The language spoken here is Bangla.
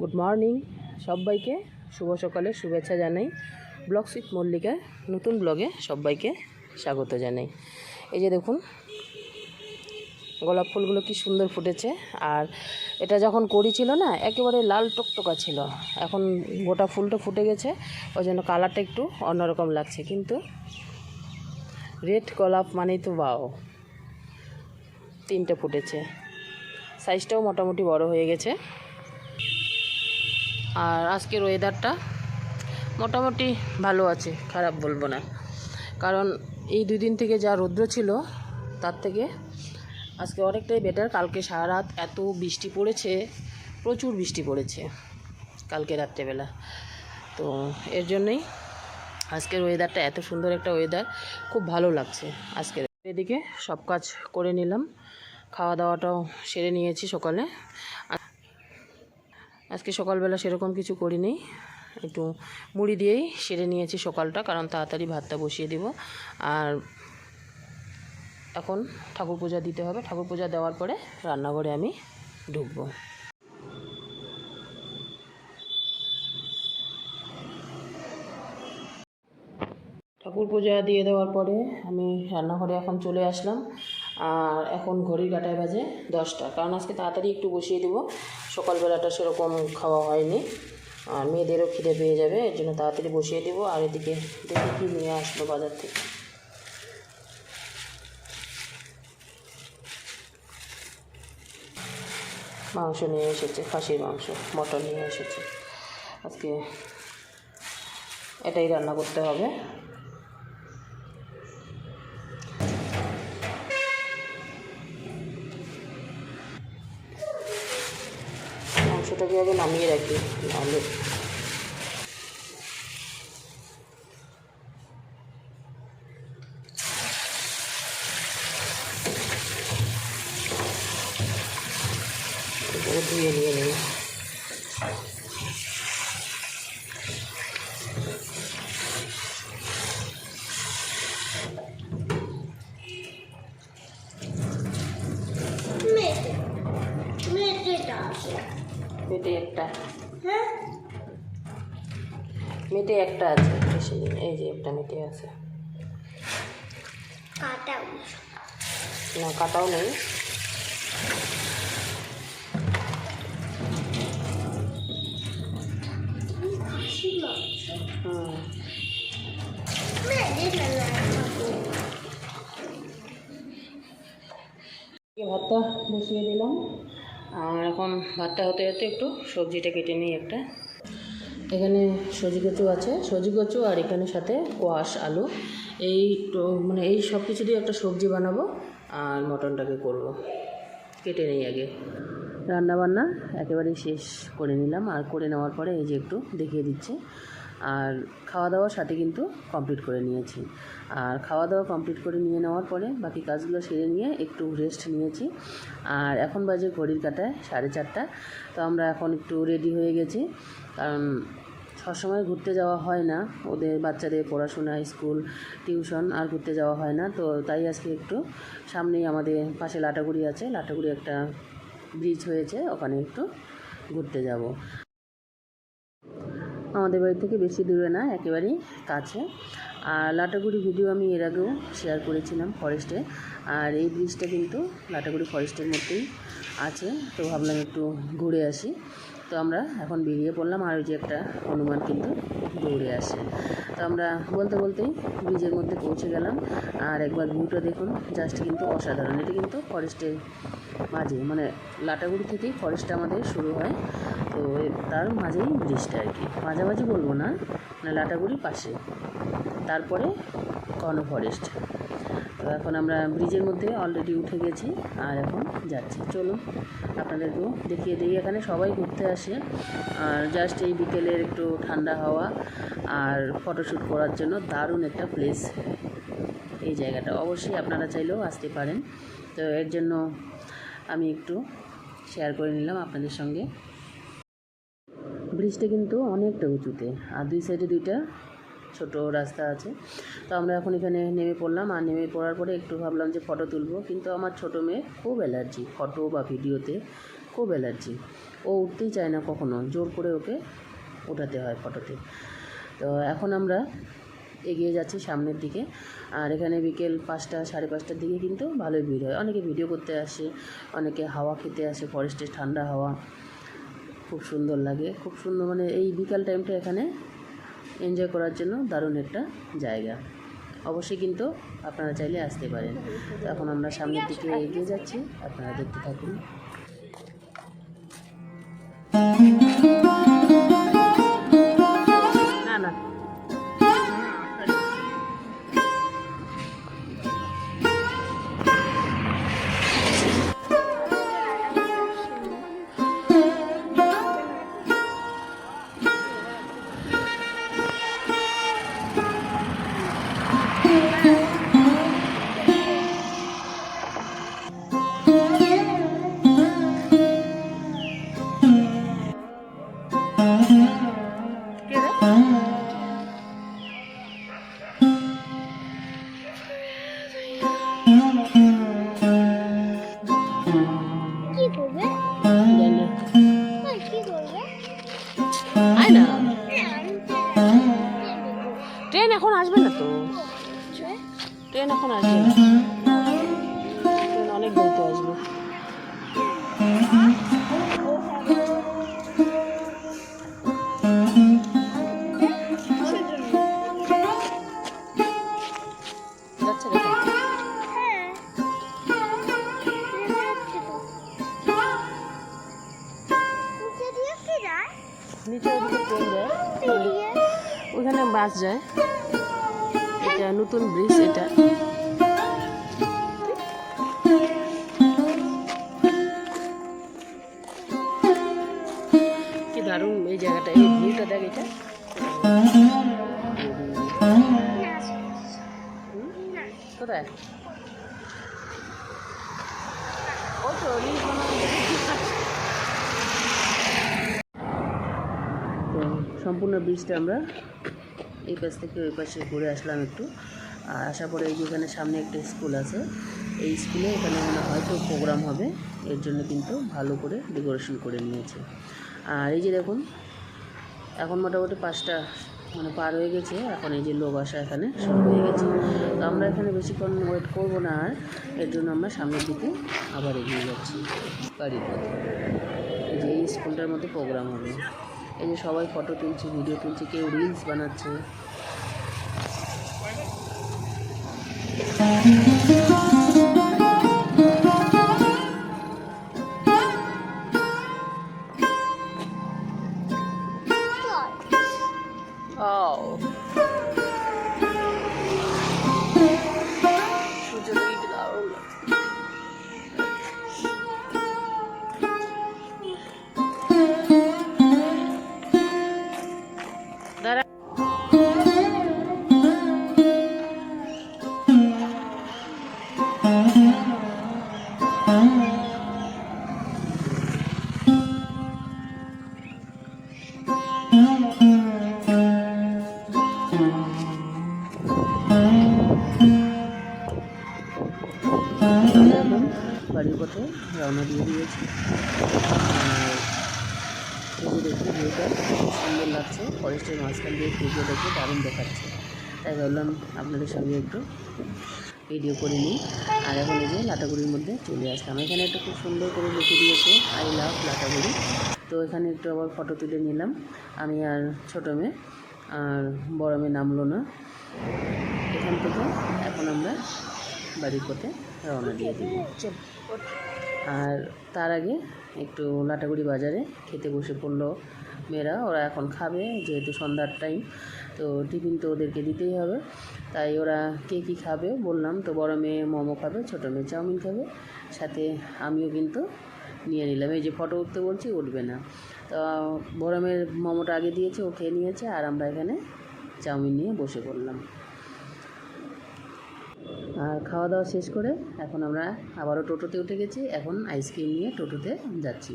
গুড মর্নিং সবাইকে শুভ সকালে শুভেচ্ছা জানাই। ব্লগ সুইট মল্লিকার নতুন ব্লগে সবাইকে স্বাগত জানাই। এই যে দেখুন, গোলাপ ফুলগুলো কি সুন্দর ফুটেছে। আর এটা যখন করি ছিল না, একেবারে লাল টকটকা ছিল। এখন গোটা ফুলটা ফুটে গেছে, ওই জন্য কালারটা একটু অন্যরকম লাগছে। কিন্তু রেড গোলাপ মানেই তো বাও তিনটে ফুটেছে। সাইজটাও মোটামুটি বড় হয়ে গেছে। আর আজকের ওয়েদারটা মোটামুটি ভালো আছে, খারাপ বলব না। কারণ এই দুই দিন থেকে যা রৌদ্র ছিল, তার থেকে আজকে অনেকটাই বেটার কালকে সারা রাত এত বৃষ্টি পড়েছে, প্রচুর বৃষ্টি পড়েছে কালকে রাত্রেবেলা। তো এর জন্যই আজকের ওয়েদারটা এত সুন্দর একটা ওয়েদার খুব ভালো লাগছে আজকের। এদিকে সব কাজ করে নিলাম খাওয়া দাওয়াটাও সেরে নিয়েছি সকালে। আজকে সকালবেলা সেরকম কিছু করিনি। একটু মুড়ি দিয়েই সেরে নিয়েছি সকালটা, কারণ তাড়াতাড়ি ভাতটা বসিয়ে দিব। আর এখন ঠাকুর পূজা দিতে হবে। ঠাকুর পূজা দেওয়ার পরে রান্নাঘরে আমি ঢুকবো। ঠাকুর পূজা দিয়ে দেওয়ার পরে আমি রান্নাঘরে এখন চলে আসলাম। আর এখন ঘড়ির কাটায় বাজে দশটা। কারণ আজকে তাড়াতাড়ি একটু বসিয়ে দেবো। সকালবেলাটা সেরকম খাওয়া হয়নি। আর মেয়েদেরও খিদে পেয়ে যাবে, এর জন্য তাড়াতাড়ি বসিয়ে দেবো। আর এদিকে দেখি কী নিয়ে আসলো বাজার থেকে। মাংস নিয়ে এসেছে, খাসির মাংস, মটন নিয়ে এসেছে। আজকে এটাই রান্না করতে হবে। আগে নামিয়ে রাখি এবারে ধুয়ে নিয়ে নিই মেটে মেটেটা আছে মেটে একটা। হ্যাঁ? মেটে একটা আছে বেশি। এই যে একটা মেটে আছে। না কাটাও নেই। হুম। ভাতটা বসিয়ে দিলাম? আর এখন ভাতটা হতে হতে একটু সবজিটা কেটে নিই একটা। এখানে সজি কচু আছে, সজি কচু আর এখানে সাথে কোয়াশ, আলু। এই মানে এই সব কিছু দিয়ে একটা সবজি বানাবো আর মটনটাকে করব। কেটে নিই আগে। রান্নাবান্না একেবারেই শেষ করে নিলাম। আর করে নেওয়ার পরে এই যে একটু দেখিয়ে দিচ্ছি। আর খাওয়া দাওয়ার সাথে কিন্তু কমপ্লিট করে নিয়েছি। আর খাওয়া দাওয়া কমপ্লিট করে নিয়ে নেওয়ার পরে বাকি কাজগুলো সেরে নিয়ে একটু রেস্ট নিয়েছি। আর এখন বাজে ঘড়ির কাটায় সাড়ে চারটা। তো আমরা এখন একটু রেডি হয়ে গেছি। কারণ সবসময় ঘুরতে যাওয়া হয় না। ওদের বাচ্চাদের পড়াশোনা, স্কুল, টিউশন আর ঘুরতে যাওয়া হয় না। তো তাই আজকে একটু সামনেই আমাদের পাশে লাটাগুড়ি আছে। লাটাগুড়ি একটা ব্রিজ হয়েছে। ওখানে একটু ঘুরতে যাব। আমাদের বাড়ি থেকে বেশি দূরে না, একেবারেই কাছে। আর লাটাগুড়ি ভিডিও আমি এর আগেও শেয়ার করেছিলাম ফরেস্টে আর এই ব্রিজটা কিন্তু লাটাগুড়ি ফরেস্টের মধ্যেই আছে। তো ভাবলাম একটু ঘুরে আসি। তো আমরা এখন বেরিয়ে পড়লাম। আর ওই যে একটা হনুমান কিন্তু দৌড়ে আসে। তো আমরা বলতে বলতেই ব্রিজের মধ্যে পৌঁছে গেলাম। আর একবার ভিউটা দেখুন জাস্ট কিন্তু অসাধারণ। এটা কিন্তু ফরেস্টের মাঝে মানে লাটাগুড়ি থেকেই ফরেস্টটা আমাদের শুরু হয়। তো তার মাঝেই ব্রিজটা আর কি। মাঝামাঝি বলব না মানে লাটাগুড়ির পাশে। তারপরে কর্ণ ফরেস্ট তো এখন আমরা ব্রিজের মধ্যে অলরেডি উঠে গেছি, আর এখন যাচ্ছি। চলুন, আপনাদেরকেও দেখিয়ে দিই, এখানে সবাই ঘুরতে আসে। আর জাস্ট এই বিকেলের একটু ঠান্ডা হাওয়া আর ফটোশ্যুট করার জন্য দারুণ একটা প্লেস এই জায়গাটা। অবশ্যই আপনারা চাইলেও আসতে পারেন। তো এর জন্য আমি একটু শেয়ার করে নিলাম আপনাদের সঙ্গে। ব্রিজটা কিন্তু অনেকটা উঁচুতে, আর দুই সাইডে দুইটা ছোট রাস্তা আছে। তো আমরা এখন এখানে নেমে পড়লাম। আর নেমে পড়ার পরে একটু ভাবলাম যে ফটো তুলবো। কিন্তু আমার ছোটো মেয়ে খুব অ্যালার্জি। ফটো বা ভিডিওতে খুব অ্যালার্জি। ও উঠতেই চায় না কখনো। জোর করে ওকে ওঠাতে হয় ফটোতে। তো এখন আমরা এগিয়ে যাচ্ছি সামনের দিকে। আর এখানে বিকেল পাঁচটা, সাড়ে পাঁচটার দিকে কিন্তু ভালোই ভিড় হয়। অনেকে ভিডিও করতে আসে, অনেকে হাওয়া খেতে আসে। ফরেস্টের ঠান্ডা হাওয়া খুব সুন্দর লাগে। খুব সুন্দর মানে এই বিকাল টাইমটা এখানে এনজয় করার জন্য দারুণ একটা জায়গা। অবশ্যই কিন্তু আপনারা চাইলে আসতে পারেন। তো এখন আমরা সামনের দিকে এগিয়ে যাচ্ছি। আপনারা দেখতে থাকুন। ট্রেন এখন আসবে ট্রেন অনেক দেরিতে আসবে। নিচে ট্রেন বাস যায়। এটা নতুন ব্রিজ এটা। কি দারুণ এই জায়গাটা, এই ভিউটা দেখ এটা। কোথায়? তো। তো সম্পূর্ণ ব্রিজটা আমরা এই পাশ থেকে ওই পাশে ঘুরে আসলাম একটু। আর আসার পরে এই যে এখানে সামনে একটা স্কুল আছে। এই স্কুলে এখানে মানে হয়তো প্রোগ্রাম হবে। এর জন্য কিন্তু ভালো করে ডেকোরেশন করে নিয়েছে। আর এই যে দেখুন, এখন মোটামুটি পাঁচটা মানে পার হয়ে গেছে। এখন এই যে লোক আসা এখানে শুরু হয়ে গেছে। তো আমরা এখানে বেশিক্ষণ ওয়েট করব না আর। এর জন্য আমরা সামনের দিকে আবার এগিয়ে যাচ্ছি। বাড়ির পথে এই যে এই স্কুলটার মধ্যে প্রোগ্রাম হবে। এই যে সবাই ফটো তুলছে ভিডিও তুলছে কেউ রিলস বানাচ্ছে। বাড়ির পথে রওনা দিয়ে দিয়েছি। ভিউটা, খুব সুন্দর লাগছে। ফরেস্টের মাঝখান দিয়ে ভিডিও দেখে দারুণ দেখাচ্ছে। তাই ভাবলাম আপনাদের সঙ্গে একটু ভিডিও করে নিই। আর এখন এই যে লাটাগুড়ির মধ্যে চলে আসলাম। এখানে একটা খুব সুন্দর করে লিখে দিয়েছে আই লাভ লাটাগুড়ি তো এখানে একটু আবার ফটো তুলে নিলাম। আমি আর ছোটো মেয়ে, আর বড় মেয়ে নামলো না। এখান থেকে এখন আমরা বাড়ির পথে রওনা দিয়ে দিব। আর তার আগে একটু লাটাগুড়ি বাজারে খেতে বসে পড়ল মেয়েরা। ওরা এখন খাবে, যেহেতু সন্ধ্যার টাইম তো টিফিন তো ওদেরকে দিতেই হবে। তাই ওরা কে কী খাবে বললাম। তো বড় মেয়ে মোমো খাবে, ছোটো মেয়ে চাউমিন খাবে। সাথে আমিও কিন্তু নিয়ে নিলাম। এই যে ফটো উঠতে বলছি, উঠবে না। তো, বরমের মোমোটা আগে দিয়েছে, ও খেয়ে নিয়েছে, আর আমরা এখানে চাউমিন নিয়ে বসে পড়লাম। আর খাওয়া দাওয়া শেষ করে এখন আমরা আবারও টোটোতে উঠে গেছি। এখন আইসক্রিম নিয়ে টোটোতে যাচ্ছি।